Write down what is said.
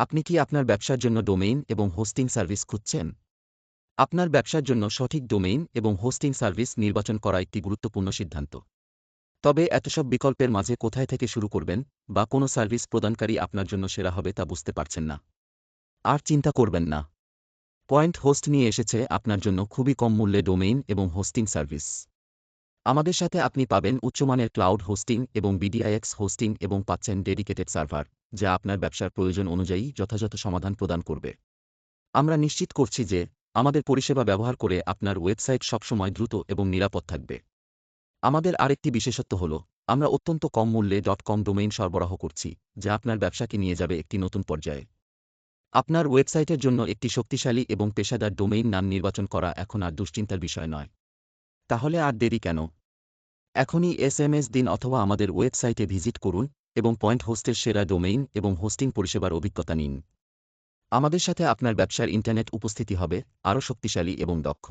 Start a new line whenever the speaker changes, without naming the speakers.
আপনি কি আপনার ব্যবসার জন্য ডোমেইন এবং হোস্টিং সার্ভিস খুঁজছেন? আপনার ব্যবসার জন্য সঠিক ডোমেইন এবং হোস্টিং সার্ভিস নির্বাচন করা একটি গুরুত্বপূর্ণ সিদ্ধান্ত। তবে এতসব বিকল্পের মাঝে কোথায় থেকে শুরু করবেন বা কোনো সার্ভিস প্রদানকারী আপনার জন্য সেরা হবে তা বুঝতে পারছেন না। আর চিন্তা করবেন না। পয়েন্ট হোস্ট নিয়ে এসেছে আপনার জন্য খুবই কম মূল্যে ডোমেইন এবং হোস্টিং সার্ভিস। আমাদের সাথে আপনি পাবেন উচ্চমানের ক্লাউড হোস্টিং এবং বিডিআইএক্স হোস্টিং এবং পাচ্ছেন ডেডিকেটেড সার্ভার, যা আপনার ব্যবসার প্রয়োজন অনুযায়ী যথাযথ সমাধান প্রদান করবে। আমরা নিশ্চিত করছি যে আমাদের পরিষেবা ব্যবহার করে আপনার ওয়েবসাইট সবসময় দ্রুত এবং নিরাপদ থাকবে। আমাদের আরেকটি বিশেষত্ব হল, আমরা অত্যন্ত কম মূল্যে ডট কম ডোমেইন সরবরাহ করছি, যা আপনার ব্যবসাকে নিয়ে যাবে একটি নতুন পর্যায়ে। আপনার ওয়েবসাইটের জন্য একটি শক্তিশালী এবং পেশাদার ডোমেইন নাম নির্বাচন করা এখন আর দুশ্চিন্তার বিষয় নয়। তাহলে আর দেরি কেন? এখনই এস এম এস দিন অথবা আমাদের ওয়েবসাইটে ভিজিট করুন এবং পয়েন্ট হোস্টের সেরা ডোমেইন এবং হোস্টিং পরিষেবার অভিজ্ঞতা নিন। আমাদের সাথে আপনার ব্যবসার ইন্টারনেট উপস্থিতি হবে, আরও শক্তিশালী এবং দক্ষ।